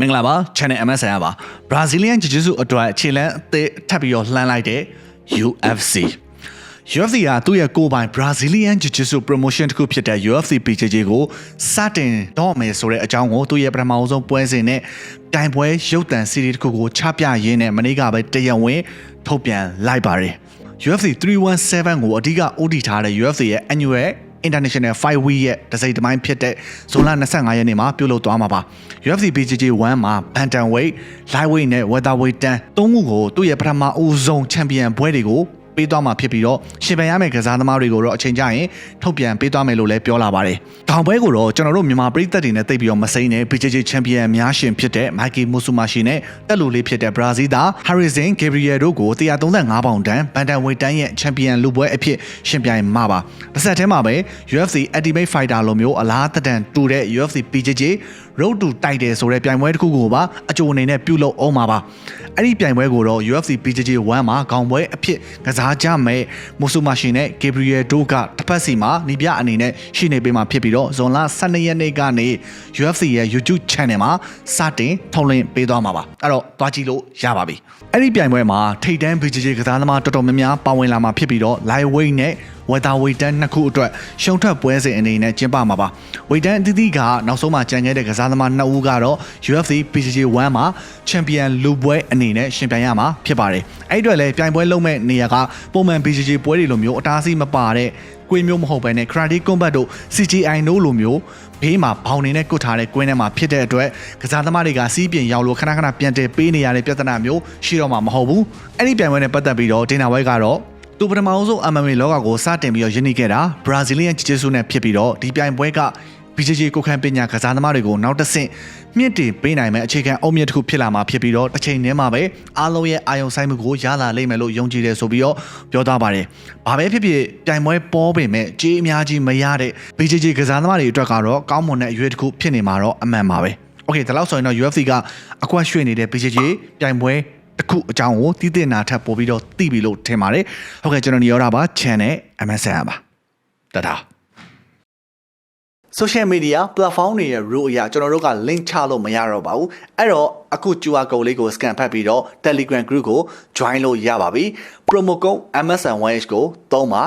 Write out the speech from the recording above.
မင်္ဂလာပါ channel MSN ပါ Brazilian Jiu-Jitsu အတွက်ခြေလမ်းအသစ်ထပ်ပြီးတော့လှမ်းလိုက်တဲ့ UFC UFC ကသူ့ရဲ့ကိုယ်ပိုင် Brazilian Jiu-Jitsu promotion တစ်ခုဖြစ်တဲ့ UFC PJJ ကိုစတင်တော့မယ်ဆိုတဲ့အကြောင်းကိုသူ့ရဲ့ပထမဆုံးပွဲစဉ်နဲ့တိုင်ပွဲရုပ်သံ series တစ်ခုကိုချပြရင်းနဲ့မနေ့ကပဲတရားဝင်ထုတ်ပြန်လိုက်ပါတယ် UFC 317ကိုအဓိက OD ထားတဲ့ UFC ရဲ့ annual International Fight Week ရဲ့တစိမ့်တစ်ပိုင်းဖြစ်တဲ့ဇွန်လ25ရက်နေ့မှာပြုလုပ်သွားမှာပါ UFC BJJ 1မှာ Bantamweight, Lightweight နဲ့ Welterweight တန်းသုံးခုကိုသူ့ရဲ့ပထမအဦးဆုံးချန်ပီယံဘွဲတွေကို ပေးသွားမှာဖြစ်ပြီးတော့ရှင်ပန်ရမယ့်ကစားသမားတွေကိုတော့အချိန်ကျရင်ထုတ်ပြန်ပေးသွားမယ်လို့လည်းပြောလာပါတယ်။တောင်ပွဲကိုတော့ကျွန်တော်တို့မြန်မာပြည်သက်တွေနဲ့တိတ်ပြီးတော့မစိမ့်နဲ့ BJJ ချန်ပီယံအများရှင်ဖြစ်တဲ့ Mikey Musumasi နဲ့တက်လူလေးဖြစ်တဲ့ Brazil သား Harrison Gabriel တို့ကို135ပေါင်တန်းဘန်တန်ဝေတန်းရဲ့ချန်ပီယံလူပွဲအဖြစ်ရှင်ပြိုင်မှာပါ။တစ်ဆက်တည်းမှာပဲ UFC Ultimate Fighter လိုမျိုးအလားတဒန်တူတဲ့ UFC BJJ Road to Title ဆိုတဲ့ပြိုင်ပွဲတစ်ခုကိုပါအကြိုအနေနဲ့ပြုလုပ်အောင်ပါပါ။အဲ့ဒီပြိုင်ပွဲကိုတော့ UFC BJJ 1မှာခေါင်းပွဲအဖြစ်ကစားကြမယ်မိုဆူမာရှင်နဲ့ Gabriel တို့ကတစ်ဖက်စီမှာနီးပြအနေနဲ့ရှိနေပေးမှာဖြစ်ပြီးတော့ဇွန်လ12ရက်နေ့ကနေ UFC ရဲ့ YouTube Channel မှာစတင်ထုတ်လွှင့်ပေးသွားမှာပါအဲ့တော့သွားကြည့်လို့ရပါပြီအဲ့ဒီပြိုင်ပွဲမှာထိတ်တန်း BJJ ကစားသမားတော်တော်များများပါဝင်လာမှာဖြစ်ပြီးတော့ Lightweight နဲ့ ဝက်တာဝေတန်နှစ်ခုအတွက်ရှုံထွက်ပွဲစဉ်အနေနဲ့ကျင်းပမှာပါဝေတန်အသီးသီးကနောက်ဆုံးမှကြံခဲ့တဲ့ကစားသမားနှစ်ဦးကတော့ UFC PCG 1မှာချန်ပီယံလူပွဲအနေနဲ့ရှင်ပြိုင်ရမှာဖြစ်ပါတယ်အဲ့ဒီအတွက်လည်းပြိုင်ပွဲလုံးမဲ့နေရာကပုံမှန် PCG ပွဲတွေလိုမျိုးအတားအဆီးမပါတဲ့ကွင်းမျိုးမဟုတ်ဘဲနဲ့ Karate Combat တို့ CGI တို့လိုမျိုးဘေးမှာဘောင်နေနဲ့ကုတ်ထားတဲ့ကွင်းထဲမှာဖြစ်တဲ့အတွက်ကစားသမားတွေကစီးပြင်ရောက်လို့ခဏခဏပြန်တယ်ပေးနေရတဲ့ပြဿနာမျိုးရှိတော့မှာမဟုတ်ဘူးအဲ့ဒီပြိုင်ပွဲနဲ့ပတ်သက်ပြီးတော့ဒေနာဝဲကတော့ သူပထမဆုံး MMA လောကကိုစတင်ပြီးတော့ယဉ်နေခဲ့တာ Brazilian Jiu-Jitsu နဲ့ဖြစ်ပြီးတော့ဒီပြိုင်ပွဲက BJJ ကိုခန့်ပညာကစားသမားတွေကိုနောက်တစ်ဆင့်မြင့်တင်ပေးနိုင်မဲ့အခြေခံအုံမြင့်တစ်ခုဖြစ်လာမှာဖြစ်ပြီးတော့တစ်ချိန်တည်းမှာပဲအားလုံးရဲ့အာယုံဆိုင်မှုကိုရလာလိမ့်မယ်လို့ယုံကြည်တယ်ဆိုပြီးတော့ပြောသားပါတယ်။ဘာပဲဖြစ်ဖြစ်ပြိုင်ပွဲပေါ်ပေမဲ့ကြေးအများကြီးမရတဲ့ BJJ ကစားသမားတွေအတွက်ကတော့ကောင်းမွန်တဲ့အရွေးတစ်ခုဖြစ်နေမှာတော့အမှန်ပါပဲ။ Okay ဒါလောက်ဆိုရင်တော့ UFC ကအကွက်ရွှေ့နေတဲ့ BJJ ပြိုင်ပွဲ တစ်ခုအကြောင်းကိုတည်တည်နာထပ်ပို့ပြီးတော့သိပြီလို့ထင်ပါတယ်ဟုတ်ကဲ့ကျွန်တော်ညောတာပါ channel MSN ပါတတာ social media platform တွေရဲ့ rule အရကျွန်တော်တို့က link ချလို့မရတော့ပါဘူးအဲ့တော့အခု QR code လေးကို scan ဖတ်ပြီးတော့ Telegram group ကို join လို့ရပါပြီ promo code MSN1H ကိုသုံးပါ